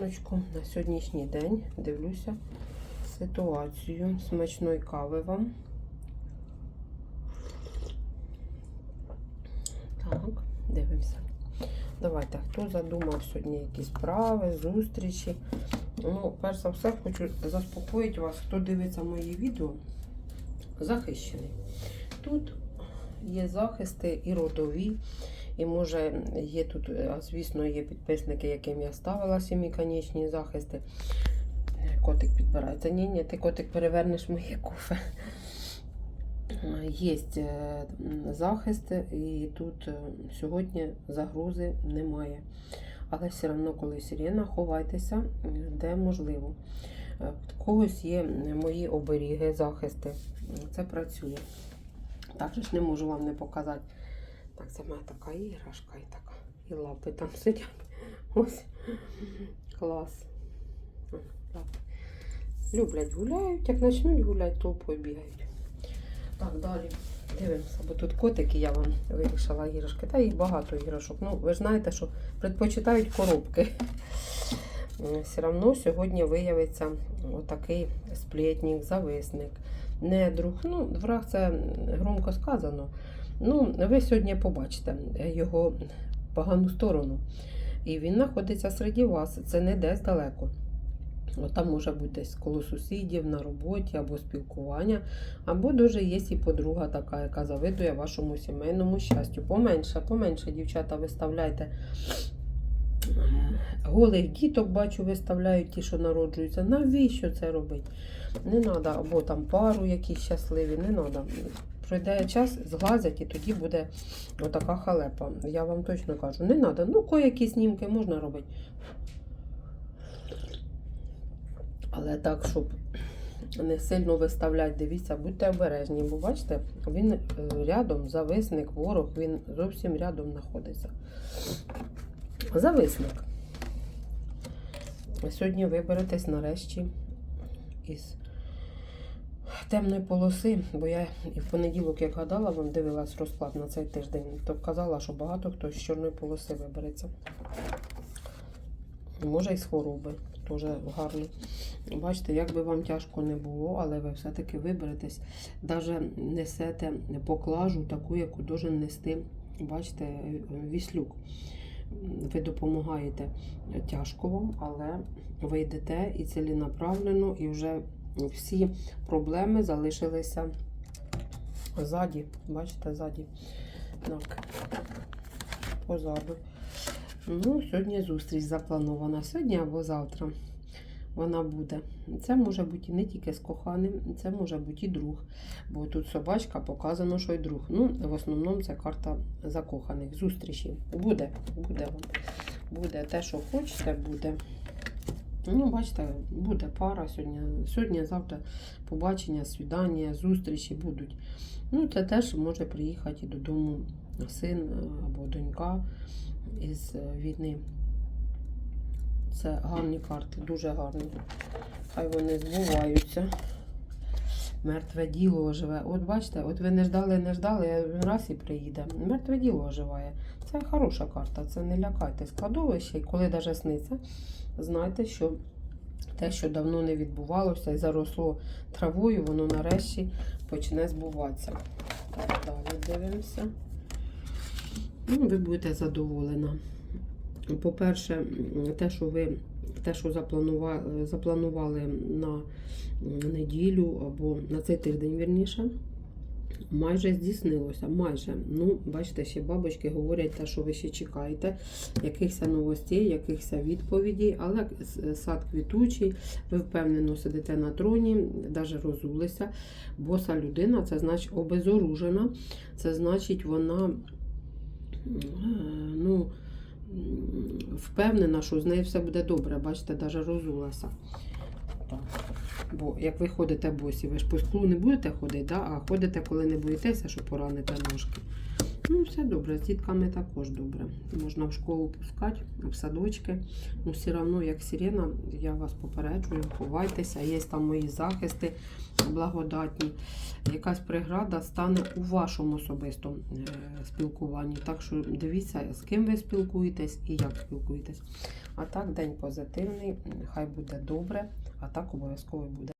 На сьогоднішній день дивлюся ситуацію. Смачної кави вам. Так, дивимося. Давайте, хто задумав сьогодні якісь справи, зустрічі. Ну, перш за все, хочу заспокоїти вас, хто дивиться мої відео, захищений. Тут є захисти і родові. І може є тут, звісно, є підписники, яким я ставила семиконечні захисти. Котик підбирається. Ні, ні, ти котик перевернеш моє кофе. Є е, захисти, і тут е, сьогодні загрози немає. Але все одно, коли сирена, ховайтеся, де можливо. Е, В когось є мої оберіги, захисти. Це працює. Також не можу вам не показати. Так, це мене така іграшка і така. І лапи там сидять. Ось. Клас. Лапи. Люблять гуляють, як почнуть гуляти, толпою бігають. Так, далі. Дивимося, бо тут котики я вам вирішила іграшки. Та їх багато іграшок. Ну, ви ж знаєте, що предпочитають коробки. Все одно сьогодні виявиться отакий сплетник, зависник, недруг. Ну, враг це громко сказано. Ну, ви сьогодні побачите його погану сторону. І він знаходиться серед вас. Це не десь далеко. От Там може бути десь коло сусідів на роботі або спілкування, або дуже є і подруга така, яка завидує вашому сімейному щастю. Поменше, поменше, дівчата, виставляйте. Голих діток, бачу, виставляють ті, що народжуються. Навіщо це робити? Не треба, або там пару якісь щасливі, не треба. Пройде час, зглазять і тоді буде отака халепа. Я вам точно кажу, не треба. Ну, кое-які знімки можна робити. Але так, щоб не сильно виставляти, дивіться, будьте обережні, бо бачите, він е, рядом, зависник, ворог, він зовсім рядом знаходиться. Зависник. Сьогодні виберетесь нарешті із темної полоси, бо я і в понеділок, як гадала, вам дивилась розклад на цей тиждень, то казала, що багато хто з чорної полоси вибереться. Може і з хвороби, теж гарно. Бачите, як би вам тяжко не було, але ви все-таки виберетесь, навіть несете поклажу, таку, яку должен нести, бачите, віслюк. Ви допомагаєте тяжко вам, але ви йдете і ціленаправлено, і вже всі проблеми залишилися ззаді. Бачите, ззаді. Так, позаду. Ну, сьогодні зустріч запланована. Сьогодні або завтра вона буде. Це може бути не тільки з коханим, це може бути і друг. Бо тут собачка показано, що й друг. Ну, в основному це карта закоханих. Зустрічі. Буде, буде вам. Буде те, що хочете, буде. Ну, бачите, буде пара сьогодні. Сьогодні, завтра побачення, свідання, зустрічі будуть. Ну, це теж може приїхати додому син або донька із війни. Це гарні карти, дуже гарні. Хай вони збуваються. Мертве діло оживе. От бачите, от ви не ждали, не ждали, а раз і приїде. Мертве діло оживає. Це хороша карта, це не лякайте складовище. І коли навіть сниться, знайте, що те, що давно не відбувалося і заросло травою, воно нарешті почне збуватися. Так, далі дивимося. Ну, ви будете задоволена. По-перше, те, що ви те, що запланували, запланували на неділю або на цей тиждень, вірніше, майже здійснилося. Майже. Ну, бачите, ще бабочки говорять те, що ви ще чекаєте, якихось новостей, якихось відповідей, але сад квітучий, ви впевнено сидите на троні, навіть розулися. Боса людина, це значить обезоружена, це значить, вона. Ну, впевнена, що з нею все буде добре. Бачите, навіть розулася. Так. Бо як ви ходите босі, ви ж по склу не будете ходити, да? а ходите, коли не боїтеся, що пораните ножки. Ну, все добре, з дітками також добре. Можна в школу пускати, в садочки. Ну, все одно, як сирена, я вас попереджую, ховайтеся. Є там мої захисти благодатні. Якась преграда стане у вашому особистому е, спілкуванні. Так що дивіться, з ким ви спілкуєтесь і як спілкуєтесь. А так, день позитивний, хай буде добре, а так обов'язково буде.